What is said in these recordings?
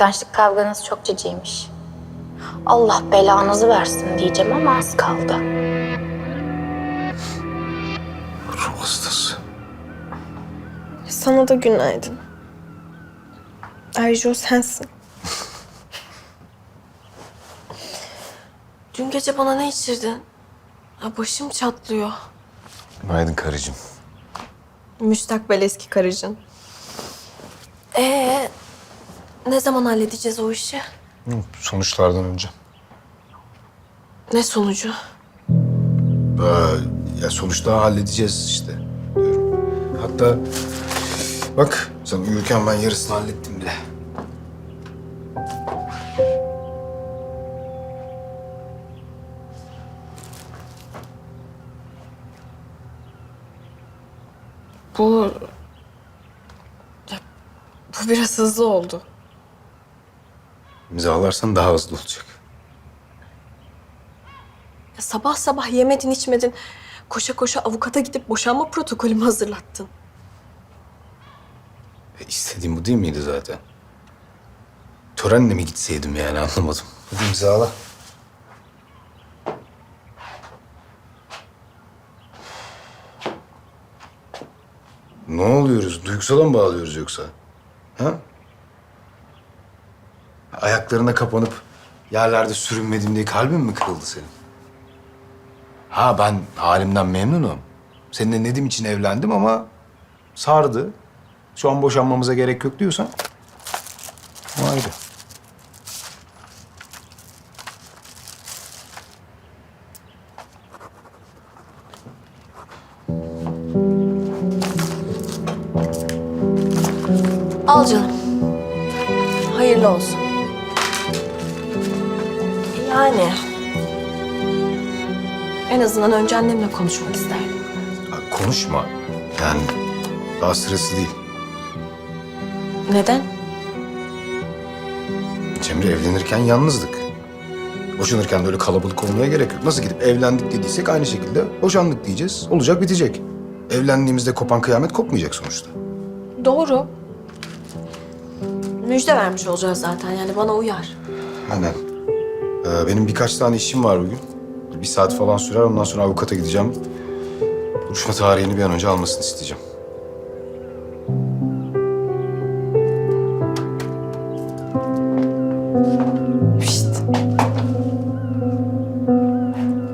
Kıskançlık kavganız çok ciciymiş. Allah belanızı versin diyeceğim ama az kaldı. Ruh hastası. Sana da günaydın. Ayrıca o sensin. Dün gece bana ne içirdin? Ha, başım çatlıyor. Günaydın karıcığım. Müstakbel eski karıcın. Ee, ne zaman halledeceğiz o işi? Sonuçlardan önce. Ne sonucu? Ee, ya sonuçta halledeceğiz işte. Diyorum. Hatta bak sen uyurken ben yarısını hallettim bile. Bu... Ya, bu biraz hızlı oldu. İmzalarsan daha hızlı olacak. Ya, sabah sabah yemedin içmedin. Koşa koşa avukata gidip boşanma protokolümü hazırlattın. E, istediğim bu değil miydi zaten? Törenle mi gitseydim yani anlamadım. Hadi imzala. Ne oluyoruz? Duygusala mı bağlıyoruz yoksa? Ha? Ayaklarına kapanıp yerlerde sürünmedim diye kalbin mi kırıldı senin? Ha ben halimden memnunum. Seninle Nedim için evlendim ama sardı. Şu an boşanmamıza gerek yok diyorsan o ayrı. Yani... En azından önce annemle konuşmak isterdim. Ha, konuşma. Yani daha sırası değil. Neden? Cemre evlenirken yalnızdık. Boşanırken de öyle kalabalık olmaya gerek yok. Nasıl gidip evlendik dediysek aynı şekilde boşandık diyeceğiz. Olacak bitecek. Evlendiğimizde kopan kıyamet kopmayacak sonuçta. Doğru. Müjde vermiş olacağız zaten yani bana uyar. Aynen. Ee, benim birkaç tane işim var bugün. Bir saat falan sürer. Ondan sonra avukata gideceğim. Duruşma tarihini bir an önce almasını isteyeceğim. Pişt.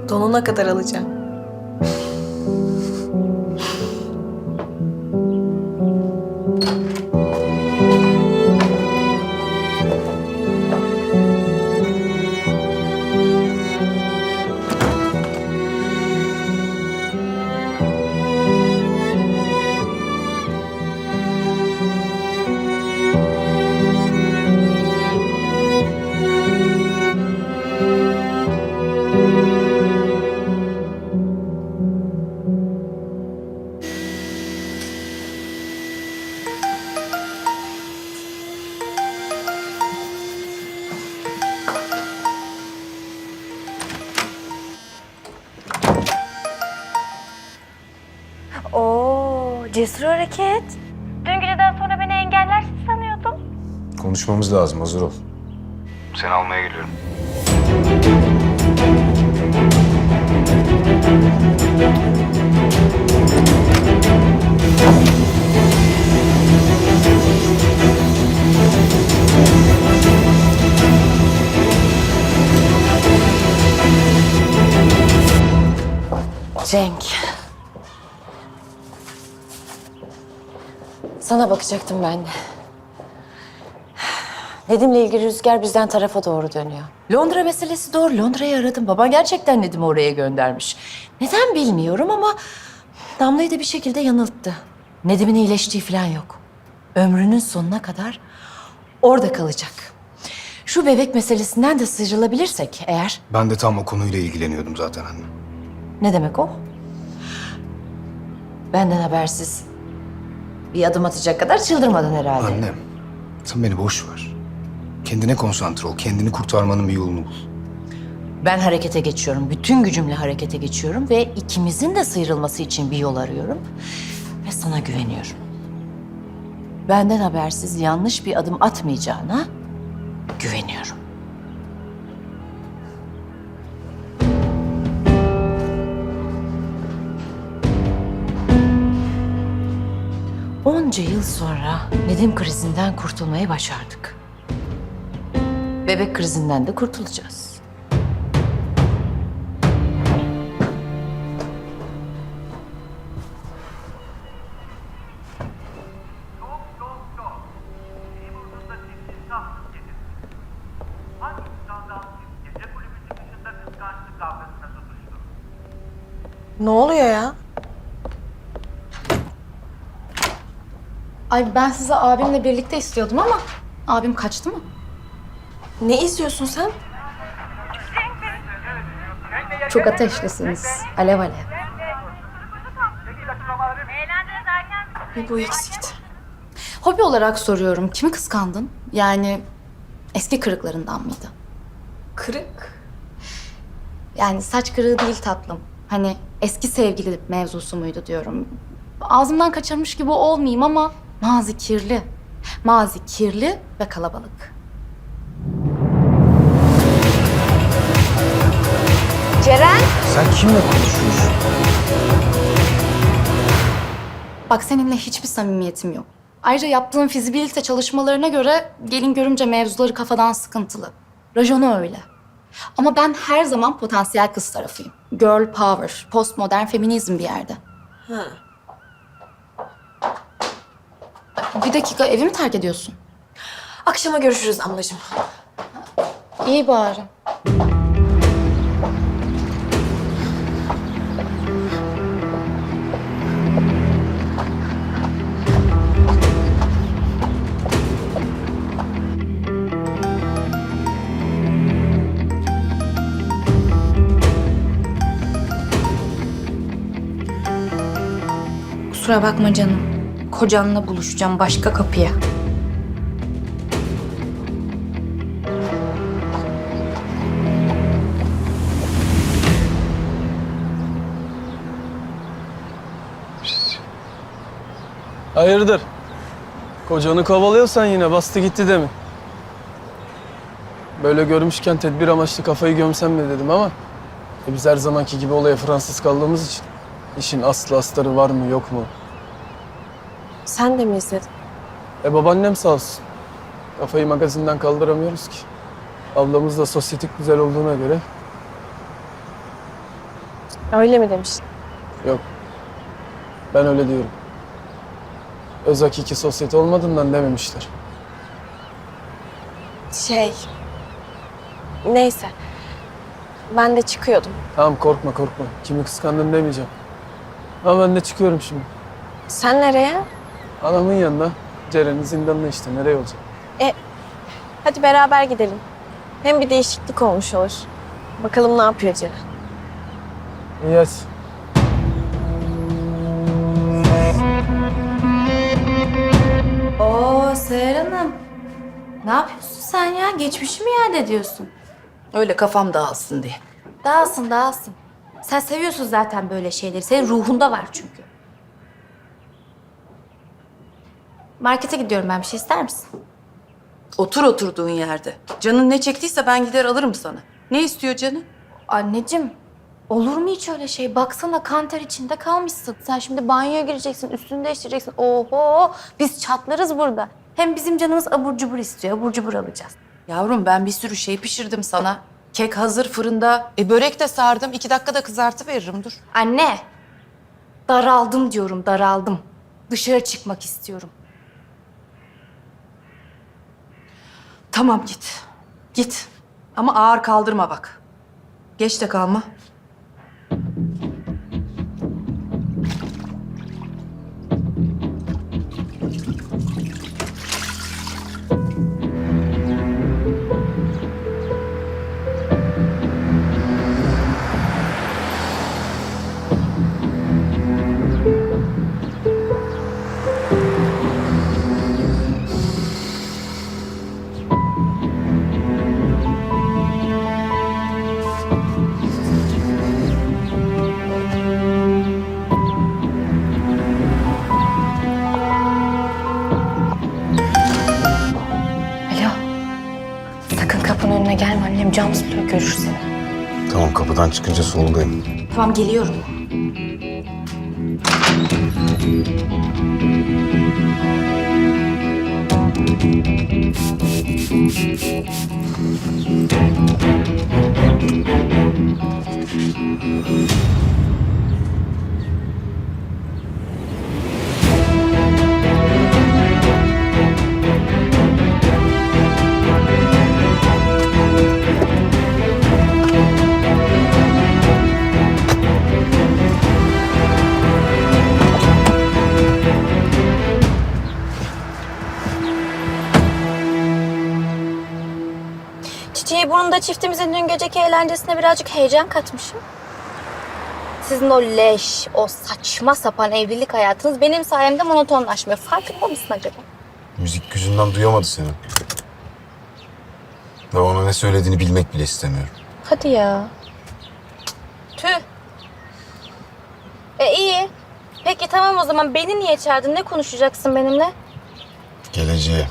Donuna kadar alacağım. Cesur hareket. Dün geceden sonra beni engellersin sanıyordum. Konuşmamız lazım. Hazır ol. Seni almaya geliyorum. Sana bakacaktım ben de. Nedim'le ilgili rüzgar bizden tarafa doğru dönüyor. Londra meselesi doğru. Londra'yı aradım. Baban gerçekten Nedim'i oraya göndermiş. Neden bilmiyorum ama Damla'yı da bir şekilde yanılttı. Nedim'in iyileştiği falan yok. Ömrünün sonuna kadar orada kalacak. Şu bebek meselesinden de sıyrılabilirsek eğer... Ben de tam o konuyla ilgileniyordum zaten anne. Ne demek o? Benden habersiz bir adım atacak kadar çıldırmadın herhalde. Annem, sen beni boş ver. Kendine konsantre ol. Kendini kurtarmanın bir yolunu bul. Ben harekete geçiyorum. Bütün gücümle harekete geçiyorum ve ikimizin de sıyrılması için bir yol arıyorum. Ve sana güveniyorum. Benden habersiz yanlış bir adım atmayacağına güveniyorum. Onca yıl sonra Nedim krizinden kurtulmayı başardık. Bebek krizinden de kurtulacağız. Soğuk soğuk soğuk. Ay ben sizi abimle birlikte istiyordum ama abim kaçtı mı? Ne izliyorsun sen? Çok ateşlisiniz. Alev alev. Bir bu eksikti. Hobi olarak soruyorum. Kimi kıskandın? Yani eski kırıklarından mıydı? Kırık. Yani saç kırığı değil tatlım. Hani eski sevgili mevzusu muydu diyorum. Ağzımdan kaçırmış gibi olmayayım ama mazi kirli. Mazi kirli ve kalabalık. Sen kimle konuşuyorsun? Bak seninle hiçbir samimiyetim yok. Ayrıca yaptığın fizibilite çalışmalarına göre gelin görümce mevzuları kafadan sıkıntılı. Rajonu öyle. Ama ben her zaman potansiyel kız tarafıyım. Girl power, postmodern feminizm bir yerde. Ha. Bir dakika evi mi terk ediyorsun? Akşama görüşürüz ablacığım. İyi bari. Kusura bakma canım. Kocanla buluşacağım başka kapıya. Hayırdır? Kocanı kovalıyorsan yine bastı gitti de mi? Böyle görmüşken tedbir amaçlı kafayı gömsem mi dedim ama e biz her zamanki gibi olaya Fransız kaldığımız için işin aslı astarı var mı yok mu? Sen de mi izledin? E babaannem sağ olsun. Kafayı magazinden kaldıramıyoruz ki. Ablamız da sosyetik güzel olduğuna göre Öyle mi demiştin? yok. Ben öyle diyorum. Öz hakiki sosyete olmadığından dememişler. Şey... Neyse. Ben de çıkıyordum. Tamam korkma korkma. Kimi kıskandın demeyeceğim. Ama ben de çıkıyorum şimdi. Sen nereye? Anamın yanına. Ceren'in zindanına işte. Nereye olacak? Hadi beraber gidelim. Hem bir değişiklik olmuş olur. Bakalım ne yapıyor Ceren. İyi hadi. Oo Seher Hanım. Ne yapıyorsun sen ya? Geçmişi mi yad ediyorsun? Öyle kafam dağılsın diye. Dağılsın dağılsın. Sen seviyorsun zaten böyle şeyleri. Senin ruhunda var çünkü. Markete gidiyorum ben. Bir şey ister misin? Otur oturduğun yerde. Canın ne çektiyse ben gider alırım sana. Ne istiyor canın? Anneciğim, olur mu hiç öyle şey? Baksana kanter içinde kalmışsın. Sen şimdi banyoya gireceksin, üstünü değiştireceksin. Oho, biz çatlarız burada. Hem bizim canımız abur cubur istiyor. Abur cubur alacağız. Yavrum ben bir sürü şey pişirdim sana. Kek hazır fırında. E börek de sardım. İki dakikada kızartı veririm dur. Anne, daraldım diyorum, daraldım. Dışarı çıkmak istiyorum. Tamam git. Git. Ama ağır kaldırma bak. Geç de kalma. Annem James bile görür seni. Tamam kapıdan çıkınca soldayım. Tamam geliyorum. Burnunda çiftimizin dün geceki eğlencesine birazcık heyecan katmışım. Sizin o leş, o saçma sapan evlilik hayatınız benim sayemde monotonlaşmıyor. Farkında mısın acaba? Müzik yüzünden duyamadı seni. Ve ona ne söylediğini bilmek bile istemiyorum. Hadi ya. Tüh. E iyi. Peki tamam o zaman beni niye çağırdın? Ne konuşacaksın benimle? Geleceğe.